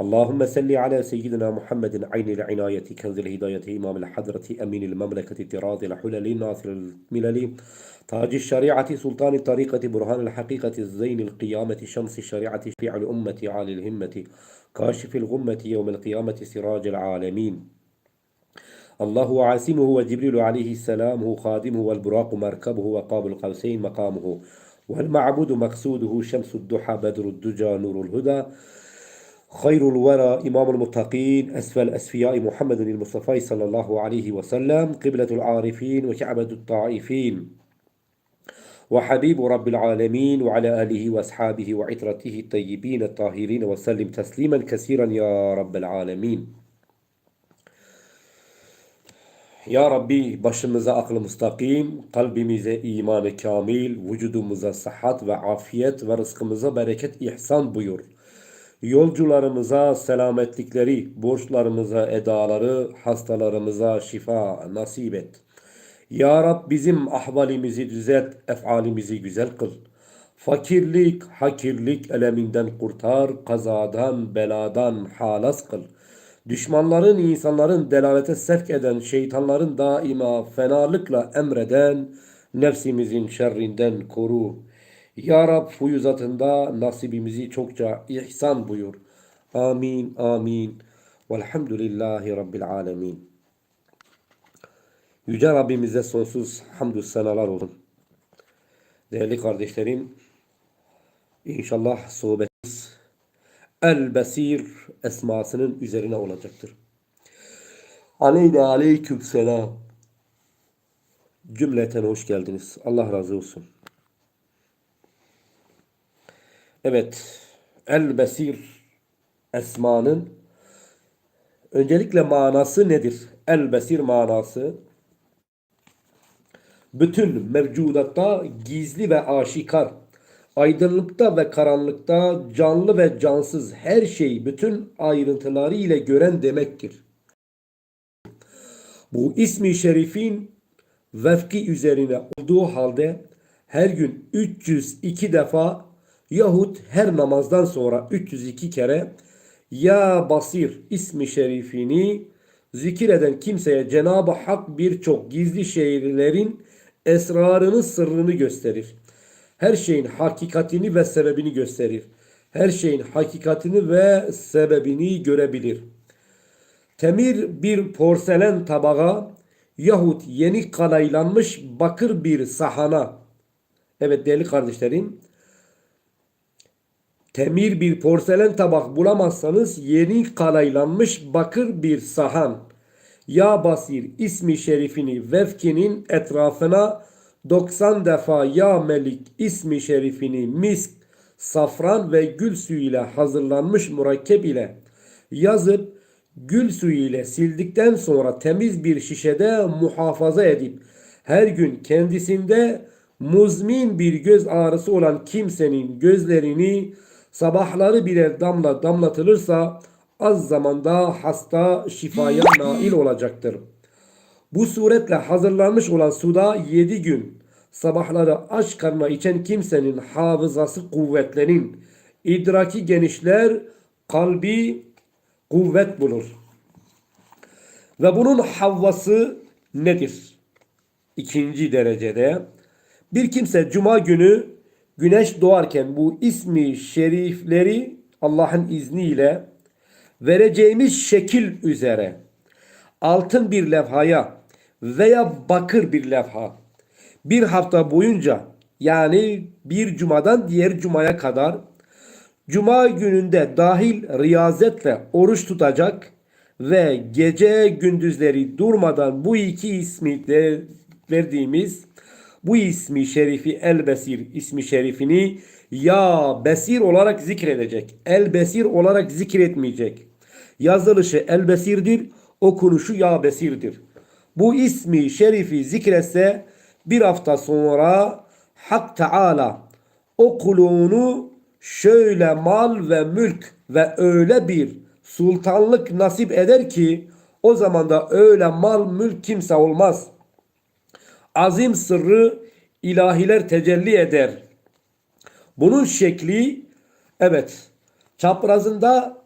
اللهم صل على سيدنا محمد عين العناية كنز الهداية إمام الحضرة أمين المملكة الطراز الحلل ناصر الملل تاج الشريعة سلطان الطريقة برهان الحقيقة الزين القيامة شمس الشريعة شفيع الأمة عالي الهمة كاشف الغمة يوم القيامة سراج العالمين. الله عاصمه وجبريل عليه السلام هو خادمه والبراق مركبه وقاب القوسين مقامه والمعبود مقصوده شمس الضحى بدر الدجى نور الهدى. خير الورى إمام المتقين أسفل أسفياء محمد المصطفى صلى الله عليه وسلم قبلة العارفين وكعبة الطائفين وحبيب رب العالمين وعلى آله وأصحابه وعطرته الطيبين الطاهرين وسلم تسليما كثيرا يا رب العالمين Ya Rabbi başımıza aklı müstakim, kalbimize imanı kamil, vücudumuza sıhhat ve afiyet ve rızkımıza bereket ihsan buyur. Yolcularımıza selametlikleri, borçlarımıza edaları, hastalarımıza şifa nasip et. Ya Rab bizim ahvalimizi düzelt, efalimizi güzel kıl. Fakirlik, hakirlik eleminden kurtar, kazadan, beladan halas kıl. Düşmanların, insanların delalete sevk eden, şeytanların daima fenalıkla emreden, nefsimizin şerrinden koru. Ya Rab fuyuzatında nasibimizi çokça ihsan buyur. Amin, amin. Velhamdülillahi Rabbil alemin. Yüce Rabbimize sonsuz hamdü senalar olsun. Değerli kardeşlerim, inşallah sohbetimiz El Besir esmasının üzerine olacaktır. Aleyna aleyküm selam. Cümleten hoş geldiniz. Allah razı olsun. Evet, El Besir esmanın öncelikle manası nedir? El Besir manası bütün mevcudatta gizli ve aşikar, aydınlıkta ve karanlıkta, canlı ve cansız her şeyi bütün ayrıntıları ile gören demektir. Bu ismi şerifin vefki üzerine olduğu halde her gün 302 defa yahut her namazdan sonra 302 kere Ya Basir ismi şerifini zikir eden kimseye Cenab-ı Hak birçok gizli şeylerin esrarını sırrını gösterir. Her şeyin hakikatini ve sebebini gösterir. Her şeyin hakikatini ve sebebini görebilir. Temir bir porselen tabağa yahut yeni kalaylanmış bakır bir sahana. Evet değerli kardeşlerim. Temir bir porselen tabak bulamazsanız yeni kalaylanmış bakır bir sahan. Ya Basir ismi şerifini vefkinin etrafına 90 defa Ya Melik ismi şerifini misk, safran ve gül suyu ile hazırlanmış murakkep ile yazıp gül suyu ile sildikten sonra temiz bir şişede muhafaza edip her gün kendisinde muzmin bir göz ağrısı olan kimsenin gözlerini sabahları birer damla damlatılırsa az zamanda hasta şifaya nail olacaktır. Bu suretle hazırlanmış olan suda yedi gün sabahları aç karnına içen kimsenin hafızası kuvvetlenin, idraki genişler, kalbi kuvvet bulur. Ve bunun havvası nedir? İkinci derecede bir kimse cuma günü güneş doğarken bu ismi şerifleri Allah'ın izniyle vereceğimiz şekil üzere altın bir levhaya veya bakır bir levha bir hafta boyunca yani bir cumadan diğer cumaya kadar cuma gününde dahil riyazetle oruç tutacak ve gece gündüzleri durmadan bu iki ismi de verdiğimiz bu ismi şerifi El Besir ismi şerifini ya Besir olarak zikredecek. El Besir olarak zikretmeyecek. Yazılışı El Besir'dir, okunuşu Ya Besir'dir. Bu ismi şerifi zikretse bir hafta sonra Hak Teala o kulunu şöyle mal ve mülk ve öyle bir sultanlık nasip eder ki O zaman da öyle mal mülk kimse olmaz. Azim sırrı ilahiler tecelli eder. Bunun şekli evet çaprazında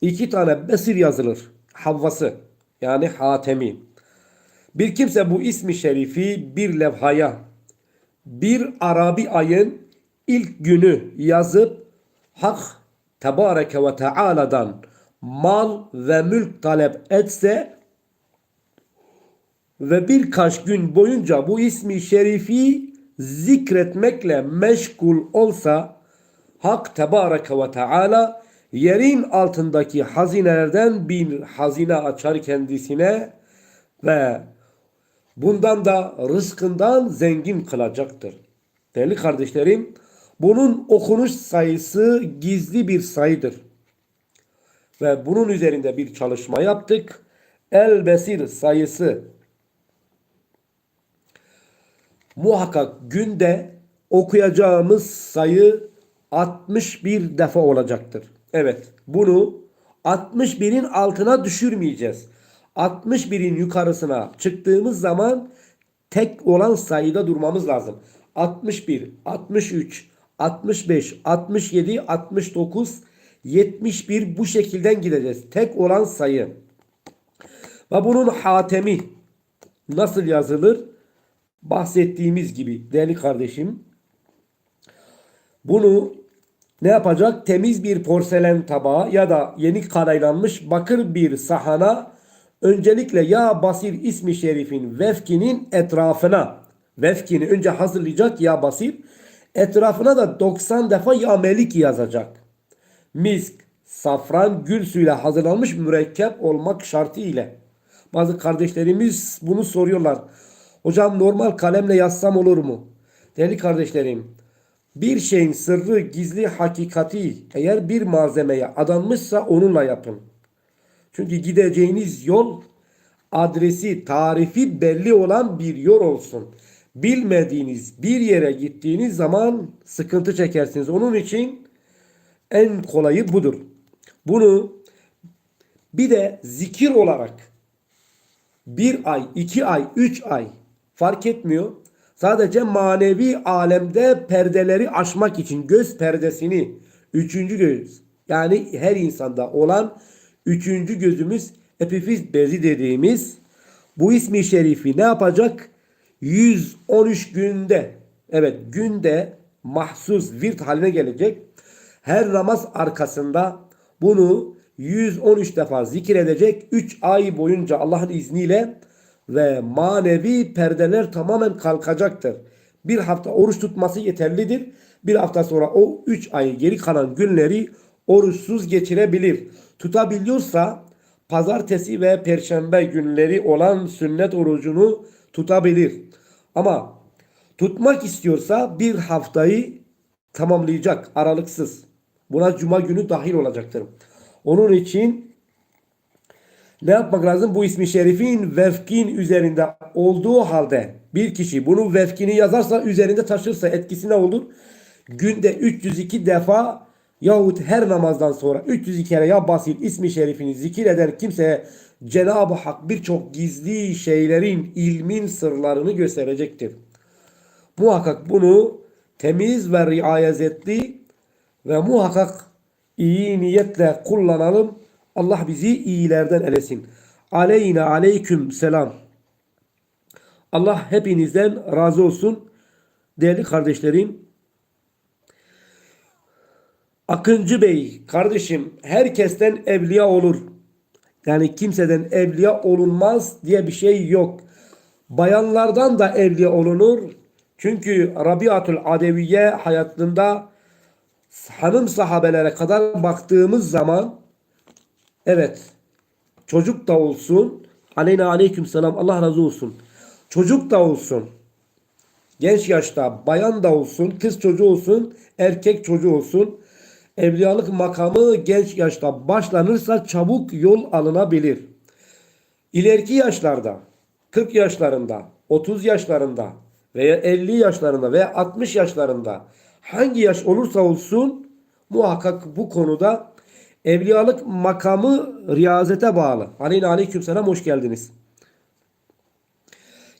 iki tane besir yazılır. Havvası yani hatemi. Bir kimse bu ismi şerifi bir levhaya bir Arabi ayın ilk günü yazıp Hak Tebareke ve Teala'dan mal ve mülk talep etse ve birkaç gün boyunca bu ismi şerifi zikretmekle meşgul olsa Hak Tebareke ve Teala yerin altındaki hazinelerden bir hazine açar kendisine ve bundan da rızkından zengin kılacaktır. Değerli kardeşlerim, bunun okunuş sayısı gizli bir sayıdır. Ve bunun üzerinde bir çalışma yaptık. El Besir sayısı muhakkak günde okuyacağımız sayı 61 defa olacaktır. Evet bunu 61'in altına düşürmeyeceğiz. 61'in yukarısına çıktığımız zaman tek olan sayıda durmamız lazım. 61, 63, 65, 67, 69, 71 bu şekilden gideceğiz. Tek olan sayı. Ve bunun hatemi nasıl yazılır? Bahsettiğimiz gibi değerli kardeşim. Bunu ne yapacak? Temiz bir porselen tabağı ya da yeni karaylanmış bakır bir sahana öncelikle ya basir ismi şerifin vefkinin etrafına vefkini önce hazırlayacak ya basir etrafına da 90 defa ya melik yazacak. Misk, safran, gül suyuyla hazırlanmış mürekkep olmak şartı ile. Bazı kardeşlerimiz bunu soruyorlar. Hocam normal kalemle yazsam olur mu? Değerli kardeşlerim, bir şeyin sırrı, gizli hakikati eğer bir malzemeye adanmışsa onunla yapın. Çünkü gideceğiniz yol adresi, tarifi belli olan bir yol olsun. Bilmediğiniz bir yere gittiğiniz zaman sıkıntı çekersiniz. Onun için en kolayı budur. Bunu bir de zikir olarak bir ay, iki ay, üç ay fark etmiyor. Sadece manevi alemde perdeleri aşmak için göz perdesini, üçüncü göz yani her insanda olan üçüncü gözümüz epifiz bezi dediğimiz bu ismi şerifi ne yapacak? 113 günde evet günde mahsus virt haline gelecek. Her namaz arkasında bunu 113 defa zikir edecek 3 ay boyunca Allah'ın izniyle ve manevi perdeler tamamen kalkacaktır. Bir hafta oruç tutması yeterlidir. Bir hafta sonra o 3 ayı geri kalan günleri oruçsuz geçirebilir. Tutabiliyorsa pazartesi ve perşembe günleri olan sünnet orucunu tutabilir. Ama tutmak istiyorsa bir haftayı tamamlayacak aralıksız. Buna cuma günü dahil olacaktır. Onun için ne yapmak lazım? Bu ismi şerifin vefkin üzerinde olduğu halde bir kişi bunun vefkini yazarsa üzerinde taşırsa etkisi ne olur? Günde 302 defa yahut her namazdan sonra 302 kere ya basit ismi şerifini zikir eden kimseye Cenab-ı Hak birçok gizli şeylerin ilmin sırlarını gösterecektir. Muhakkak bunu temiz ve riayezetli ve muhakkak iyi niyetle kullanalım. Allah bizi iyilerden elesin. Aleyna aleyküm selam. Allah hepinizden razı olsun. Değerli kardeşlerim. Akıncı Bey kardeşim herkesten evliya olur. Yani kimseden evliya olunmaz diye bir şey yok. Bayanlardan da evliya olunur. Çünkü Rabiatul Adeviye hayatında hanım sahabelere kadar baktığımız zaman evet çocuk da olsun aleyna aleyküm selam Allah razı olsun. Çocuk da olsun. Genç yaşta bayan da olsun, kız çocuğu olsun, erkek çocuğu olsun. Evliyalık makamı genç yaşta başlanırsa çabuk yol alınabilir. İleriki yaşlarda, 40 yaşlarında, 30 yaşlarında veya 50 yaşlarında veya 60 yaşlarında hangi yaş olursa olsun muhakkak bu konuda Evliyalık makamı riyazete bağlı. Aleyna aleyküm selam hoş geldiniz.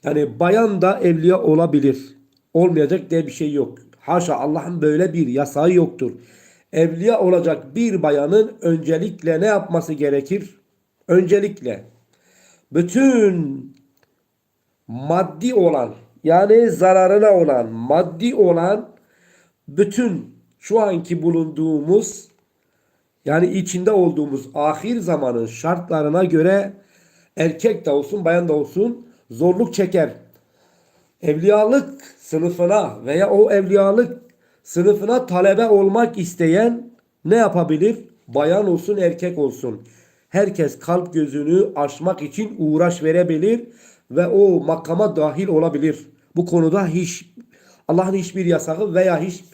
Yani bayan da evliya olabilir. Olmayacak diye bir şey yok. Haşa Allah'ın böyle bir yasağı yoktur. Evliya olacak bir bayanın öncelikle ne yapması gerekir? Öncelikle bütün maddi olan yani zararına olan maddi olan bütün şu anki bulunduğumuz yani içinde olduğumuz ahir zamanın şartlarına göre erkek de olsun bayan da olsun zorluk çeker. Evliyalık sınıfına veya o evliyalık sınıfına talebe olmak isteyen ne yapabilir? Bayan olsun erkek olsun. Herkes kalp gözünü açmak için uğraş verebilir ve o makama dahil olabilir. Bu konuda hiç Allah'ın hiçbir yasağı veya hiç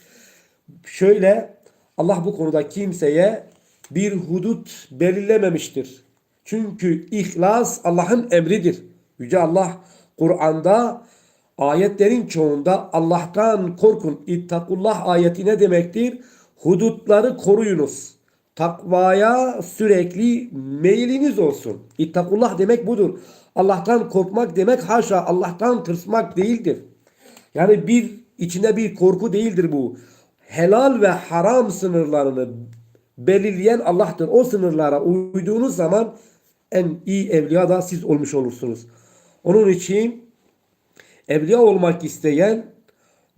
şöyle Allah bu konuda kimseye bir hudut belirlememiştir. Çünkü ihlas Allah'ın emridir. Yüce Allah Kur'an'da ayetlerin çoğunda Allah'tan korkun. İttakullah ayeti ne demektir? Hudutları koruyunuz. Takvaya sürekli meyliniz olsun. İttakullah demek budur. Allah'tan korkmak demek haşa Allah'tan tırsmak değildir. Yani bir içinde bir korku değildir bu. Helal ve haram sınırlarını belirleyen Allah'tır. O sınırlara uyduğunuz zaman en iyi evliya da siz olmuş olursunuz. Onun için evliya olmak isteyen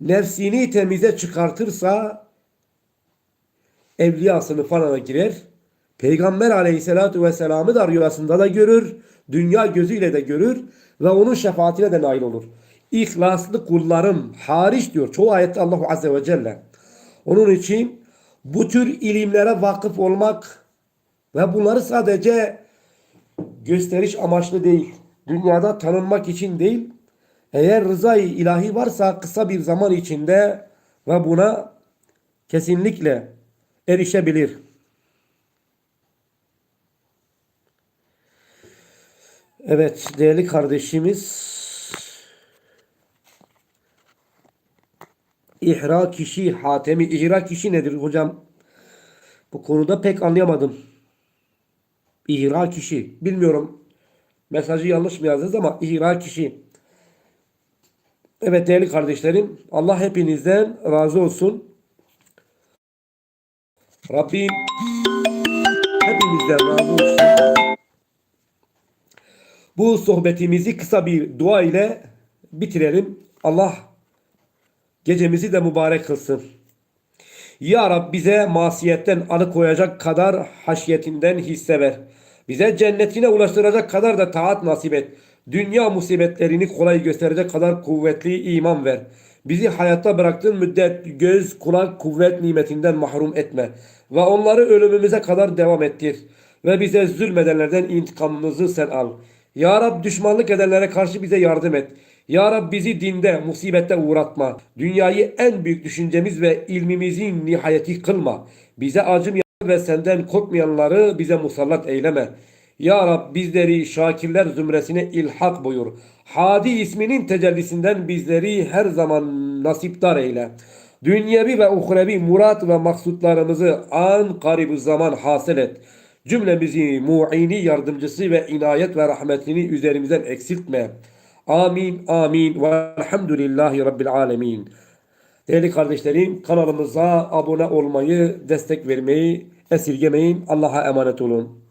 nefsini temize çıkartırsa evliya sınıfına girer. Peygamber aleyhissalatu vesselam'ı da rüyasında da görür. Dünya gözüyle de görür. Ve onun şefaatine de nail olur. İhlaslı kullarım hariç diyor. Çoğu ayette Allahu Azze ve Celle. Onun için bu tür ilimlere vakıf olmak ve bunları sadece gösteriş amaçlı değil. Dünyada tanınmak için değil. Eğer rızayı ilahi varsa kısa bir zaman içinde ve buna kesinlikle erişebilir. Evet değerli kardeşimiz İhra kişi hatemi ihra kişi nedir hocam? Bu konuda pek anlayamadım. İhra kişi. Bilmiyorum. Mesajı yanlış mı yazdınız ama ihra kişi. Evet değerli kardeşlerim. Allah hepinizden razı olsun. Rabbim hepinizden razı olsun. Bu sohbetimizi kısa bir dua ile bitirelim. Allah gecemizi de mübarek kılsın. Ya Rab bize masiyetten alıkoyacak kadar haşyetinden hisse ver. Bize cennetine ulaştıracak kadar da taat nasip et. Dünya musibetlerini kolay gösterecek kadar kuvvetli iman ver. Bizi hayatta bıraktığın müddet göz, kulak, kuvvet nimetinden mahrum etme. Ve onları ölümümüze kadar devam ettir. Ve bize zulmedenlerden intikamımızı sen al. Ya Rab düşmanlık edenlere karşı bize yardım et. Ya Rab bizi dinde, musibette uğratma. Dünyayı en büyük düşüncemiz ve ilmimizin nihayeti kılma. Bize acım ve senden korkmayanları bize musallat eyleme. Ya Rab bizleri şakirler zümresine ilhak buyur. Hadi isminin tecellisinden bizleri her zaman nasipdar eyle. Dünyevi ve uhrevi murat ve maksutlarımızı an garib zaman hasıl et. Cümlemizi muini yardımcısı ve inayet ve rahmetini üzerimizden eksiltme. Amin, amin ve elhamdülillahi rabbil alemin. Değerli kardeşlerim kanalımıza abone olmayı, destek vermeyi esirgemeyin. Allah'a emanet olun.